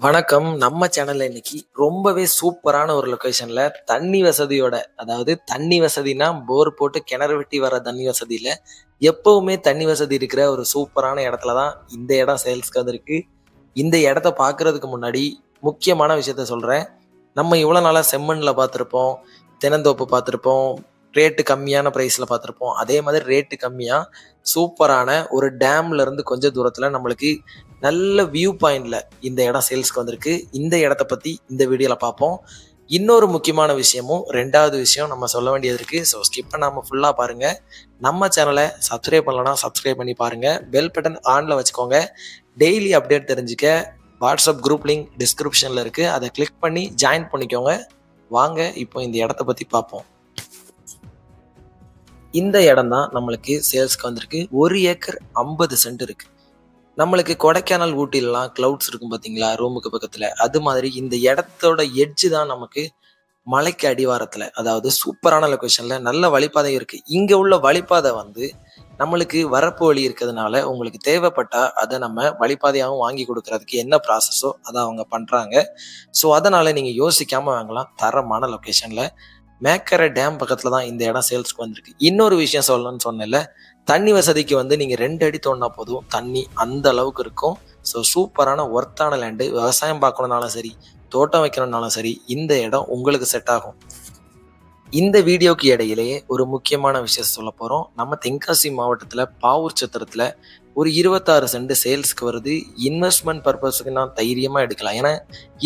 வணக்கம். நம்ம சேனல்ல இன்னைக்கு ரொம்பவே சூப்பரான ஒரு லொக்கேஷன்ல தண்ணி வசதியோட அதாவது தண்ணி வசதினா போர் போட்டு கிணறு வெட்டி வர தண்ணி வசதியில எப்பவுமே தண்ணி வசதி இருக்கிற ஒரு சூப்பரான இடத்துல தான் இந்த இடம் சேல்ஸ்க்கு வந்திருக்கு. இந்த இடத்த பார்க்கறதுக்கு முன்னாடி முக்கியமான விஷயத்த சொல்றேன். நம்ம இவ்வளோ நாளாக செம்மண்ணில் பார்த்துருப்போம் தென்னந்தோப்பு பார்த்துருப்போம் ரேட்டு கம்மியான ப்ரைஸில் பார்த்துருப்போம். அதே மாதிரி ரேட்டு கம்மியாக சூப்பரான ஒரு டேம்ல இருந்து கொஞ்சம் தூரத்தில் நம்மளுக்கு நல்ல வியூ பாயிண்ட்டில் இந்த இடம் சேல்ஸ்க்கு வந்திருக்கு. இந்த இடத்த பற்றி இந்த வீடியோவில் பார்ப்போம். இன்னொரு முக்கியமான விஷயமும் ரெண்டாவது விஷயம் நம்ம சொல்ல வேண்டியது இருக்குது ஸோ ஸ்கிப் நம்ம ஃபுல்லாக பாருங்க. நம்ம சேனலை சப்ஸ்கிரைப் பண்ணலன்னா சப்ஸ்கிரைப் பண்ணி பாருங்கள் பெல் பட்டன் ஆனில் வச்சுக்கோங்க. டெய்லி அப்டேட் தெரிஞ்சுக்க வாட்ஸ்அப் குரூப் லிங்க் டிஸ்கிரிப்ஷனில் இருக்குது அதை கிளிக் பண்ணி ஜாயின் பண்ணிக்கோங்க. வாங்க இப்போ இந்த இடத்த பற்றி பார்ப்போம். இந்த இடம் தான் நம்மளுக்கு சேல்ஸ்க்கு வந்திருக்கு. ஒரு ஏக்கர் ஐம்பது சென்ட் இருக்கு. நம்மளுக்கு கொடைக்கானல் ஊட்டிலலாம் கிளவுட்ஸ் இருக்கும் பார்த்தீங்களா ரூமுக்கு பக்கத்தில். அது மாதிரி இந்த இடத்தோட எட்ஜு தான் நமக்கு மலைக்கு அடிவாரத்தில். அதாவது சூப்பரான லொக்கேஷனில் நல்ல வழிபாதை இருக்குது இங்கே உள்ள வழிபாதை வந்து நம்மளுக்கு வரப்பு வழி இருக்கிறதுனால உங்களுக்கு தேவைப்பட்டால் அதை நம்ம வழிபாதையாகவும் வாங்கி கொடுக்கறதுக்கு என்ன ப்ராசஸோ அதை அவங்க பண்ணுறாங்க ஸோ அதனால் நீங்கள் யோசிக்காமல் வாங்கலாம். தரமான லொக்கேஷனில் மேக்கரை டேம் பக்கத்தில் தான் இந்த இடம் சேல்ஸ்க்கு வந்திருக்கு. இன்னொரு விஷயம் சொல்லணும்னு சொன்னேன்ல தண்ணி வசதிக்கு வந்து நீங்கள் ரெண்டு அடி தோணுனா போதும். தண்ணி அந்த அளவுக்கு இருக்கும். ஸோ சூப்பரான ஒர்த்தான லேண்டு விவசாயம் பார்க்கணுனாலும் சரி தோட்டம் வைக்கணும்னாலும் சரி இந்த இடம் உங்களுக்கு செட் ஆகும். இந்த வீடியோக்கு இடையிலேயே ஒரு முக்கியமான விஷயத்தை சொல்ல போகிறோம் நம்ம தென்காசி மாவட்டத்தில் பாவூர் சத்திரத்தில் ஒரு இருபத்தாறு சென்ட் சேல்ஸ்க்கு வருது. இன்வெஸ்ட்மெண்ட் பர்பஸுக்கு நான் தைரியமாக எடுக்கலாம். ஏன்னா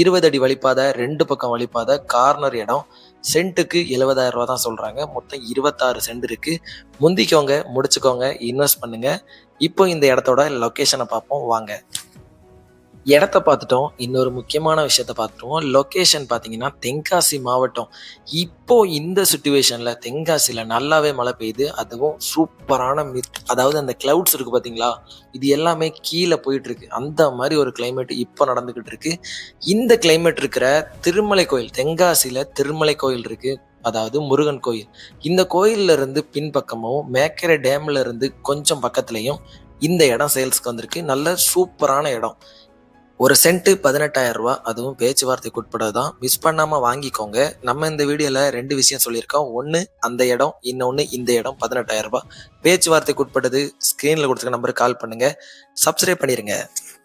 இருபது அடி வழிப்பாதை ரெண்டு பக்கம் வழிப்பாதை கார்னர் இடம். சென்ட்டுக்கு எழுபதாயிரம் ரூபா தான் சொல்கிறாங்க மொத்தம் இருபத்தாறு சென்ட் இருக்குது முந்திக்கோங்க முடிச்சுக்கோங்க இன்வெஸ்ட் பண்ணுங்கள் இப்போ இந்த இடத்தோட லொக்கேஷனை பார்ப்போம். வாங்க. இடத்த பார்த்துட்டோம் இன்னொரு முக்கியமான விஷயத்த பார்த்துட்டோம் லொக்கேஷன் பார்த்தீங்கன்னா தென்காசி மாவட்டம். இப்போ இந்த சுச்சுவேஷனில் தென்காசியில் நல்லாவே மழை பெய்யுது. அதுவும் சூப்பரான மித் அதாவது அந்த கிளவுட்ஸ் இருக்குது பார்த்தீங்களா? இது எல்லாமே கீழே போயிட்டு இருக்கு அந்த மாதிரி ஒரு கிளைமேட் இப்போ நடந்துக்கிட்டு இருக்கு. இந்த கிளைமேட் இருக்கிற திருமலை கோயில் தென்காசியில் திருமலை கோயில் இருக்கு. அதாவது முருகன் கோயில். இந்த கோயில்ல இருந்து பின்பக்கமும் மேக்கரை டேம்ல இருந்து கொஞ்சம் பக்கத்துலையும் இந்த இடம் சேல்ஸ்க்கு வந்திருக்கு. நல்ல சூப்பரான இடம். ஒரு சென்ட்டு பதினெட்டாயிரம் ரூபா அதுவும் பேச்சுவார்த்தைக்கு உட்பட தான் மிஸ் பண்ணாமல் வாங்கிக்கோங்க. நம்ம இந்த வீடியோவில் ரெண்டு விஷயம் சொல்லியிருக்கோம். ஒன்று அந்த இடம் இன்னொன்று இந்த இடம் பதினெட்டாயிரம் ரூபா. பேச்சுவார்த்தைக்கு உட்பட்டது ஸ்க்ரீனில் கொடுத்துருக்க நம்பருக்கு கால் பண்ணுங்கள் சப்ஸ்கிரைப் பண்ணிடுங்க